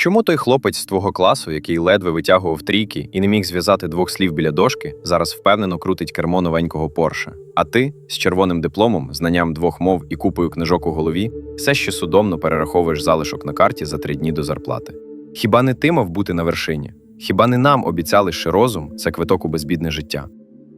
Чому той хлопець з твого класу, який ледве витягував трійки і не міг зв'язати двох слів біля дошки, зараз впевнено крутить кермо новенького Порше? А ти з червоним дипломом, знанням двох мов і купою книжок у голові, все ще судомно перераховуєш залишок на карті за три дні до зарплати? Хіба не ти мав бути на вершині? Хіба не нам обіцяли, що розум це квиток у безбідне життя?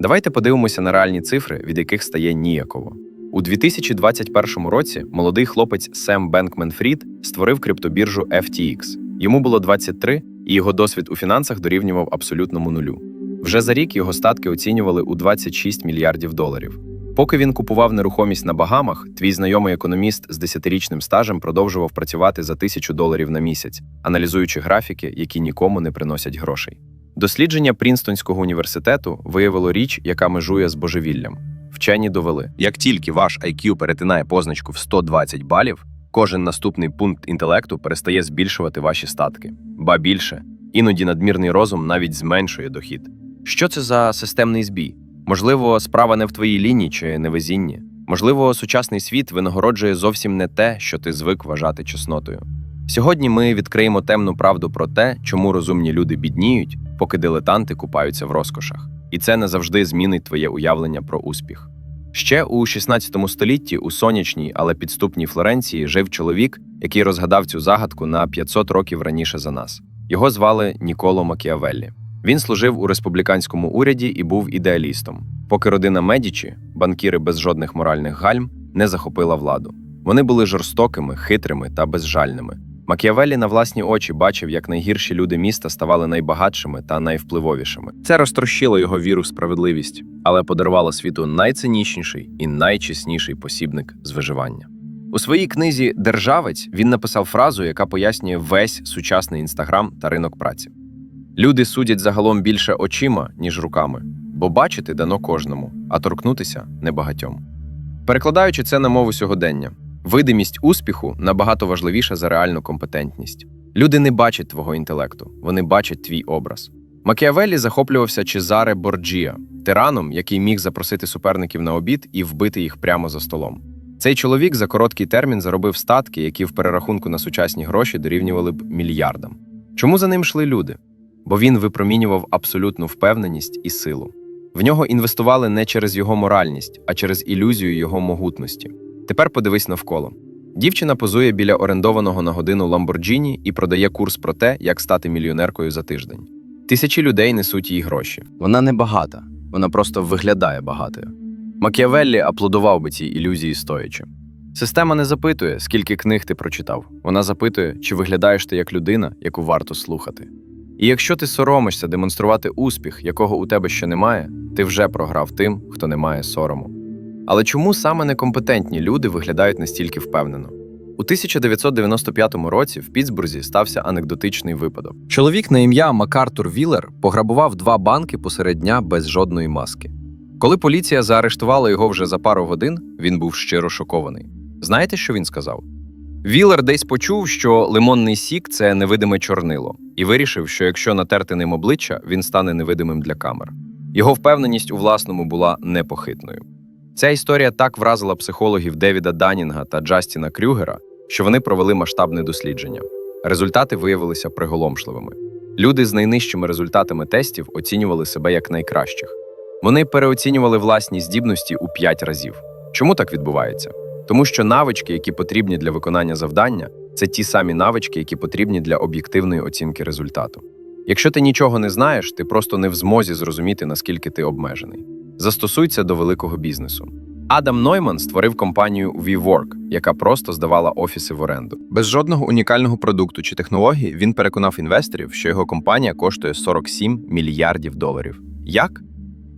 Давайте подивимося на реальні цифри, від яких стає ніяково. У 2021 році молодий хлопець Сем Бенкмен Фрід створив криптобіржу FTX. Йому було 23, і його досвід у фінансах дорівнював абсолютному нулю. Вже за рік його статки оцінювали у 26 мільярдів доларів. Поки він купував нерухомість на Багамах, твій знайомий економіст з 10-річним стажем продовжував працювати за тисячу доларів на місяць, аналізуючи графіки, які нікому не приносять грошей. Дослідження Прінстонського університету виявило річ, яка межує з божевіллям. Вчені довели, як тільки ваш IQ перетинає позначку в 120 балів, кожен наступний пункт інтелекту перестає збільшувати ваші статки. Ба більше, іноді надмірний розум навіть зменшує дохід. Що це за системний збій? Можливо, справа не в твоїй лінії чи невезінні. Можливо, сучасний світ винагороджує зовсім не те, що ти звик вважати чеснотою. Сьогодні ми відкриємо темну правду про те, чому розумні люди бідніють, поки дилетанти купаються в розкошах. І це не завжди змінить твоє уявлення про успіх. Ще у 16 столітті у сонячній, але підступній Флоренції жив чоловік, який розгадав цю загадку на 500 років раніше за нас. Його звали Ніколо Макіавеллі. Він служив у республіканському уряді і був ідеалістом, поки родина Медічі, банкіри без жодних моральних гальм, не захопила владу. Вони були жорстокими, хитрими та безжальними. Макіавеллі на власні очі бачив, як найгірші люди міста ставали найбагатшими та найвпливовішими. Це розтрощило його віру в справедливість, але подарувало світу найцинічніший і найчесніший посібник з виживання. У своїй книзі Державець він написав фразу, яка пояснює весь сучасний інстаграм та ринок праці. Люди судять загалом більше очима, ніж руками, бо бачити дано кожному, а торкнутися небагатьом. Перекладаючи це на мову сьогодення, видимість успіху набагато важливіша за реальну компетентність. Люди не бачать твого інтелекту, вони бачать твій образ. Макіавеллі захоплювався Чезаре Борджія, тираном, який міг запросити суперників на обід і вбити їх прямо за столом. Цей чоловік за короткий термін заробив статки, які в перерахунку на сучасні гроші дорівнювали б мільярдам. Чому за ним йшли люди? Бо він випромінював абсолютну впевненість і силу. В нього інвестували не через його моральність, а через ілюзію його могутності. Тепер подивись навколо. Дівчина позує біля орендованого на годину Ламборджіні і продає курс про те, як стати мільйонеркою за тиждень. Тисячі людей несуть їй гроші. Вона не багата, вона просто виглядає багатою. Макіавеллі аплодував би цій ілюзії стоячи. Система не запитує, скільки книг ти прочитав. Вона запитує, чи виглядаєш ти як людина, яку варто слухати. І якщо ти соромишся демонструвати успіх, якого у тебе ще немає, ти вже програв тим, хто не має сорому. Але чому саме некомпетентні люди виглядають настільки впевнено? У 1995 році в Пітсбурзі стався анекдотичний випадок. Чоловік на ім'я Макартур Віллер пограбував два банки посеред дня без жодної маски. Коли поліція заарештувала його вже за пару годин, він був щиро шокований. Знаєте, що він сказав? Віллер десь почув, що лимонний сік це невидиме чорнило, і вирішив, що якщо натерти ним обличчя, він стане невидимим для камер. Його впевненість у власному була непохитною. Ця історія так вразила психологів Девіда Данінга та Джастіна Крюгера, що вони провели масштабне дослідження. Результати виявилися приголомшливими. Люди з найнижчими результатами тестів оцінювали себе як найкращих. Вони переоцінювали власні здібності у 5 разів. Чому так відбувається? Тому що навички, які потрібні для виконання завдання, це ті самі навички, які потрібні для об'єктивної оцінки результату. Якщо ти нічого не знаєш, ти просто не в змозі зрозуміти, наскільки ти обмежений. Застосуй це до великого бізнесу. Адам Нойман створив компанію WeWork, яка просто здавала офіси в оренду. Без жодного унікального продукту чи технології він переконав інвесторів, що його компанія коштує 47 мільярдів доларів. Як?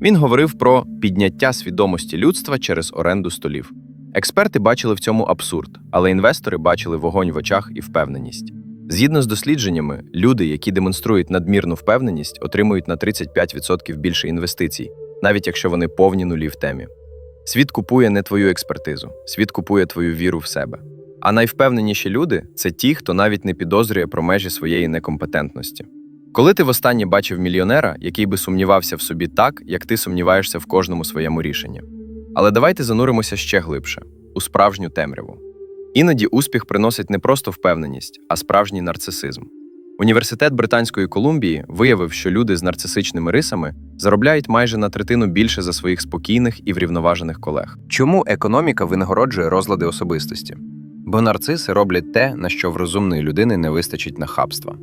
Він говорив про підняття свідомості людства через оренду столів. Експерти бачили в цьому абсурд, але інвестори бачили вогонь в очах і впевненість. Згідно з дослідженнями, люди, які демонструють надмірну впевненість, отримують на 35% більше інвестицій, навіть якщо вони повні нулі в темі. Світ купує не твою експертизу, світ купує твою віру в себе. А найвпевненіші люди це ті, хто навіть не підозрює про межі своєї некомпетентності. Коли ти востаннє бачив мільйонера, який би сумнівався в собі так, як ти сумніваєшся в кожному своєму рішенні. Але давайте зануримося ще глибше у справжню темряву. Іноді успіх приносить не просто впевненість, а справжній нарцисизм. Університет Британської Колумбії виявив, що люди з нарцисичними рисами заробляють майже на третину більше за своїх спокійних і врівноважених колег. Чому економіка винагороджує розлади особистості? Бо нарциси роблять те, на що в розумної людини не вистачить нахабства.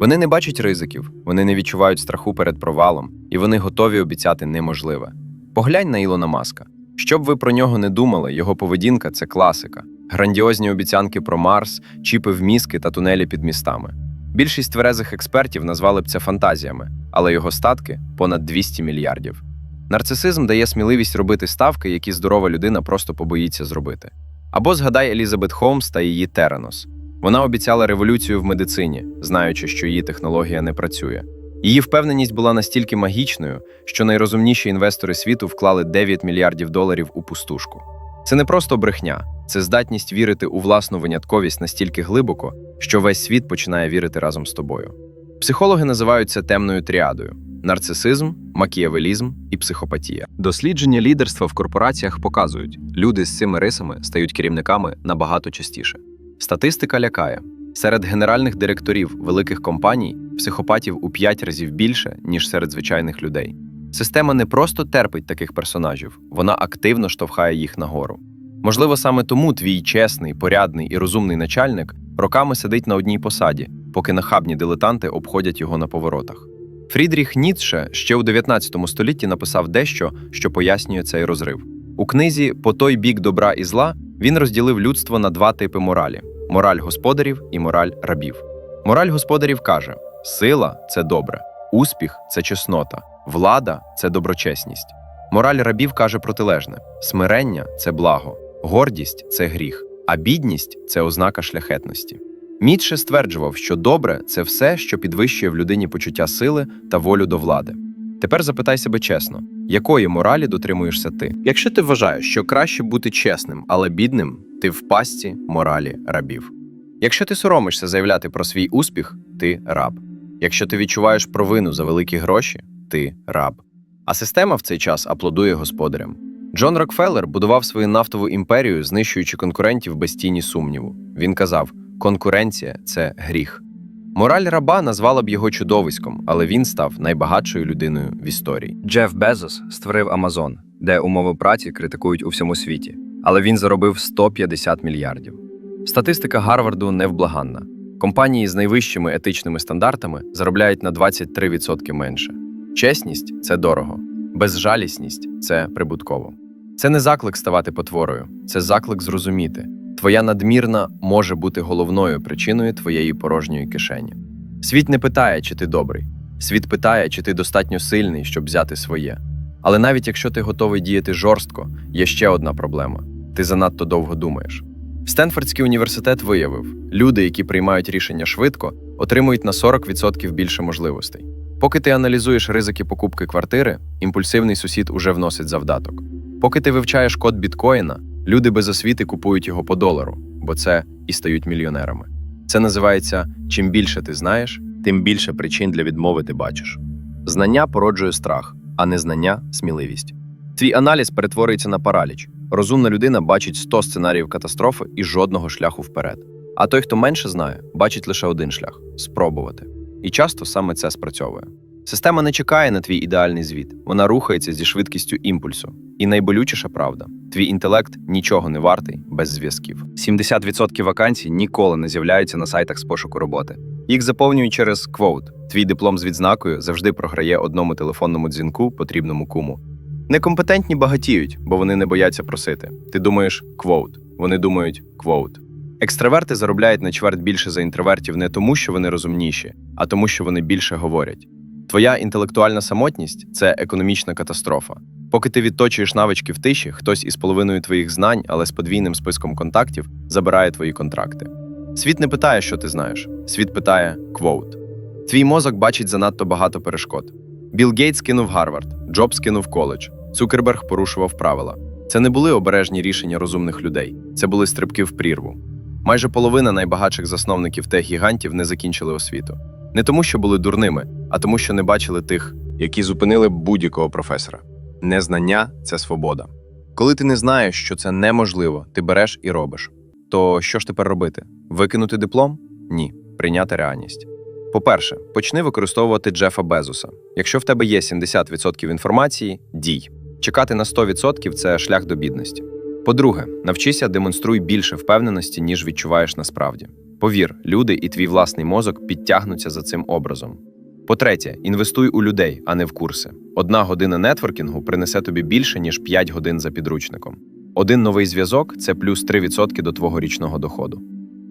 Вони не бачать ризиків, вони не відчувають страху перед провалом, і вони готові обіцяти неможливе. Поглянь на Ілона Маска. Що б ви про нього не думали, його поведінка це класика. Грандіозні обіцянки про Марс, чіпи в мізки та тунелі під містами. Більшість тверезих експертів назвали б це фантазіями, але його статки понад 200 мільярдів. Нарцисизм дає сміливість робити ставки, які здорова людина просто побоїться зробити. Або згадай Елізабет Холмс та її Теренос. Вона обіцяла революцію в медицині, знаючи, що її технологія не працює. Її впевненість була настільки магічною, що найрозумніші інвестори світу вклали 9 мільярдів доларів у пустушку. Це не просто брехня, це здатність вірити у власну винятковість настільки глибоко, що весь світ починає вірити разом з тобою. Психологи називають це темною тріадою: нарцисизм, макіавелізм і психопатія. Дослідження лідерства в корпораціях показують, люди з цими рисами стають керівниками набагато частіше. Статистика лякає. Серед генеральних директорів великих компаній психопатів у 5 разів більше, ніж серед звичайних людей. Система не просто терпить таких персонажів, вона активно штовхає їх нагору. Можливо, саме тому твій чесний, порядний і розумний начальник роками сидить на одній посаді, поки нахабні дилетанти обходять його на поворотах. Фрідріх Ніцше ще у 19 столітті написав дещо, що пояснює цей розрив. У книзі По той бік добра і зла він розділив людство на два типи моралі: мораль господарів і мораль рабів. Мораль господарів каже: сила це добре, успіх це чеснота, влада це доброчесність. Мораль рабів каже протилежне: смирення це благо, гордість це гріх, а бідність це ознака шляхетності. Мітше стверджував, що добре це все, що підвищує в людині почуття сили та волю до влади. Тепер запитай себе чесно, якої моралі дотримуєшся ти? Якщо ти вважаєш, що краще бути чесним, але бідним, ти в пастці моралі рабів. Якщо ти соромишся заявляти про свій успіх, ти раб. Якщо ти відчуваєш провину за великі гроші, ти раб. А система в цей час аплодує господарям. Джон Рокфеллер будував свою нафтову імперію, знищуючи конкурентів без тіні сумніву. Він казав: конкуренція це гріх. Мораль раба назвала б його чудовиськом, але він став найбагатшою людиною в історії. Джеф Безос створив Амазон, де умови праці критикують у всьому світі, але він заробив 150 мільярдів. Статистика Гарварду невблаганна. Компанії з найвищими етичними стандартами заробляють на 23% менше. Чесність це дорого, безжалісність це прибутково. Це не заклик ставати потворою, це заклик зрозуміти. Твоя надмірна може бути головною причиною твоєї порожньої кишені. Світ не питає, чи ти добрий. Світ питає, чи ти достатньо сильний, щоб взяти своє. Але навіть якщо ти готовий діяти жорстко, є ще одна проблема: ти занадто довго думаєш. Стенфордський університет виявив, люди, які приймають рішення швидко, отримують на 40% більше можливостей. Поки ти аналізуєш ризики покупки квартири, імпульсивний сусід уже вносить завдаток. Поки ти вивчаєш код біткоїна, люди без освіти купують його по долару, бо це і стають мільйонерами. Це називається чим більше ти знаєш, тим більше причин для відмови ти бачиш. Знання породжує страх, а незнання сміливість. Твій аналіз перетворюється на параліч. Розумна людина бачить 100 сценаріїв катастрофи і жодного шляху вперед. А той, хто менше знає, бачить лише один шлях спробувати. І часто саме це спрацьовує. Система не чекає на твій ідеальний звіт, вона рухається зі швидкістю імпульсу. І найболючіша правда: твій інтелект нічого не вартий без зв'язків. 70% вакансій ніколи не з'являються на сайтах з пошуку роботи. Їх заповнюють через квоут. Твій диплом з відзнакою завжди програє одному телефонному дзвінку, потрібному куму. Некомпетентні багатіють, бо вони не бояться просити. Ти думаєш квоут, вони думають квоут. Екстраверти заробляють на чверть більше за інтровертів не тому, що вони розумніші, а тому, що вони більше говорять. Твоя інтелектуальна самотність це економічна катастрофа. Поки ти відточуєш навички в тиші, хтось із половиною твоїх знань, але з подвійним списком контактів, забирає твої контракти. Світ не питає, що ти знаєш. Світ питає квоут. Твій мозок бачить занадто багато перешкод. Білл Гейтс кинув Гарвард, Джобс кинув коледж, Цукерберг порушував правила. Це не були обережні рішення розумних людей, це були стрибки в прірву. Майже половина найбагатших засновників тех гігантів не закінчили освіту. Не тому, що були дурними, а тому, що не бачили тих, які зупинили будь-якого професора. Незнання це свобода. Коли ти не знаєш, що це неможливо, ти береш і робиш. То що ж тепер робити? Викинути диплом? Ні, прийняти реальність. По-перше, почни використовувати Джефа Безоса. Якщо в тебе є 70% інформації, дій. Чекати на 100% – це шлях до бідності. По-друге, навчися демонструй більше впевненості, ніж відчуваєш насправді. Повір, люди і твій власний мозок підтягнуться за цим образом. По-третє, інвестуй у людей, а не в курси. Одна година нетворкінгу принесе тобі більше, ніж 5 годин за підручником. Один новий зв'язок це плюс 3% до твого річного доходу.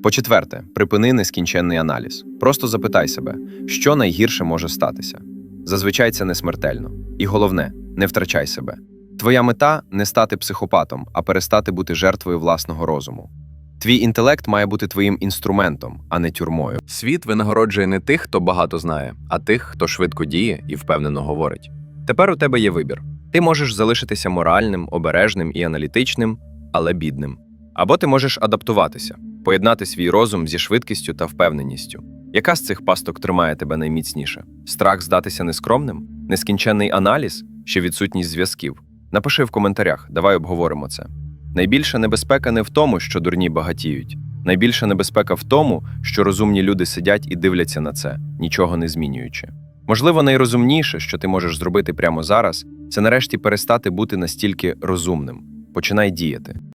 По-четверте, припини нескінченний аналіз. Просто запитай себе, що найгірше може статися. Зазвичай це не смертельно. І головне, не втрачай себе. Твоя мета не стати психопатом, а перестати бути жертвою власного розуму. Твій інтелект має бути твоїм інструментом, а не тюрмою. Світ винагороджує не тих, хто багато знає, а тих, хто швидко діє і впевнено говорить. Тепер у тебе є вибір. Ти можеш залишитися моральним, обережним і аналітичним, але бідним. Або ти можеш адаптуватися, поєднати свій розум зі швидкістю та впевненістю. Яка з цих пасток тримає тебе найміцніше? Страх здатися нескромним? Нескінченний аналіз чи відсутність зв'язків? Напиши в коментарях, давай обговоримо це. Найбільша небезпека не в тому, що дурні багатіють. Найбільша небезпека в тому, що розумні люди сидять і дивляться на це, нічого не змінюючи. Можливо, найрозумніше, що ти можеш зробити прямо зараз, це нарешті перестати бути настільки розумним. Починай діяти.